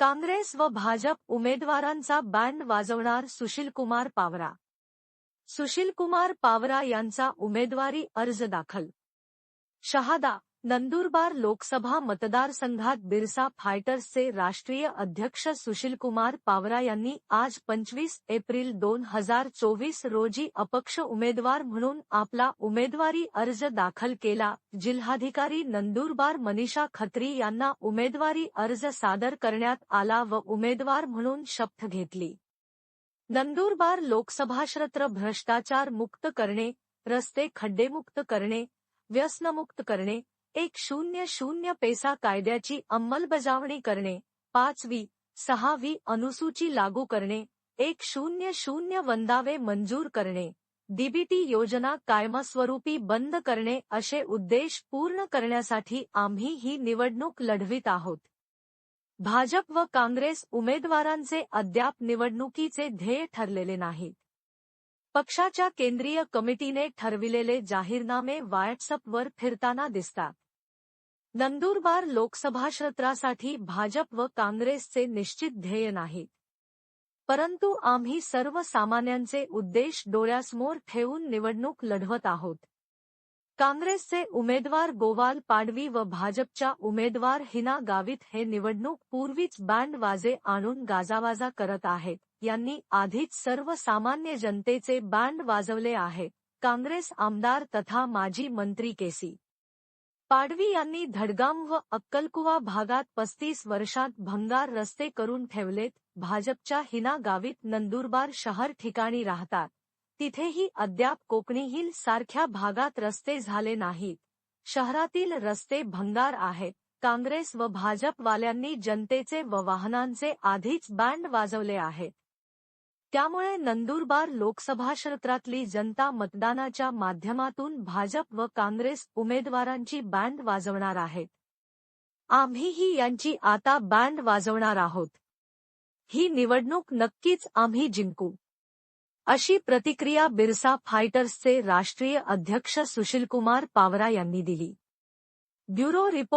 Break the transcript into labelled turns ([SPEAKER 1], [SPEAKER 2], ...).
[SPEAKER 1] काँग्रेस व भाजप उमेदवारांचा बँड वाजवणार सुशीलकुमार पावरा. सुशीलकुमार पावरा यांचा उमेदवारी अर्ज दाखल. शहादा नंदुरबार लोकसभा मतदारसंघात बिरसा फायटर्सचे राष्ट्रीय अध्यक्ष सुशीलकुमार पावरा यांनी आज पंचवीस एप्रिल दोन हजार चोवीस रोजी अपक्ष उमेदवार म्हणून आपला उमेदवारी अर्ज दाखल केला. जिल्हाधिकारी नंदुरबार मनीषा खत्री यांना उमेदवारी अर्ज सादर करण्यात आला व उमेदवार म्हणून शपथ घेतली. नंदुरबार लोकसभा क्षेत्र भ्रष्टाचार मुक्त करणे रस्ते खड्डेमुक्त करणे व्यसनमुक्त करणे एक शून्य शून्य पैसा कायद्याची अंमलबजावणी करणे. पाचवी सहावी अनुसूची लागू करणे. एक शून्य शून्य वंदावे मंजूर करणे. डीबीटी योजना कायमस्वरूपी बंद करणे असे उद्देश पूर्ण करण्यासाठी आम्ही ही निवडणूक लढवित आहोत. भाजप व काँग्रेस उमेदवारांचे अद्याप निवडणुकीचे ध्येय ठरलेले नाहीत. पक्षाच्या केंद्रीय कमिटीने ठरविलेले जाहीरनामे व्हॉट्सअपवर फिरताना दिसतात. नंदुरबार लोकसभा क्षेत्रासाठी भाजप व काँग्रेसचे निश्चित ध्येय नाहीत. परंतु आम्ही सर्वसामान्यांचे उद्देश डोळ्यासमोर ठेवून निवडणूक लढवत आहोत. काँग्रेसचे उमेदवार गोवाल पाडवी व भाजपच्या उमेदवार हिना गावित हे निवडणूक पूर्वीच बँड वाजे आणून गाजावाजा करत आहेत. यांनी आधीच सर्वसामान्य जनतेचे बँड वाजवले आहे. काँग्रेस आमदार तथा माजी मंत्री केसी पाडवी यांनी धडगाम व अक्कलकुवा भागात पस्तीस वर्षात भंगार रस्ते करून ठेवलेत. भाजपच्या हिना गावीत नंदुरबार शहर ठिकाणी राहतात. तिथेही अद्याप कोकणी हिल सारख्या भागात रस्ते झाले नाहीत. शहरातील रस्ते भंगार आहेत. काँग्रेस व भाजपवाल्यांनी जनतेचे व वाहनांचे आधीच बँड वाजवले आहेत. त्यामुळे नंदुरबार लोकसभा क्षेत्रातली जनता मतदानाच्या माध्यमातून भाजप व काँग्रेस उमेदवारांची बँड वाजवणार आहेत. आम्हीही यांची आता बँड वाजवणार आहोत. ही निवडणूक नक्कीच आम्ही जिंकू. अशी प्रतिक्रिया बिरसा फायटर्सचे राष्ट्रीय अध्यक्ष सुशीलकुमार पावरा यांनी दिली. Bureau report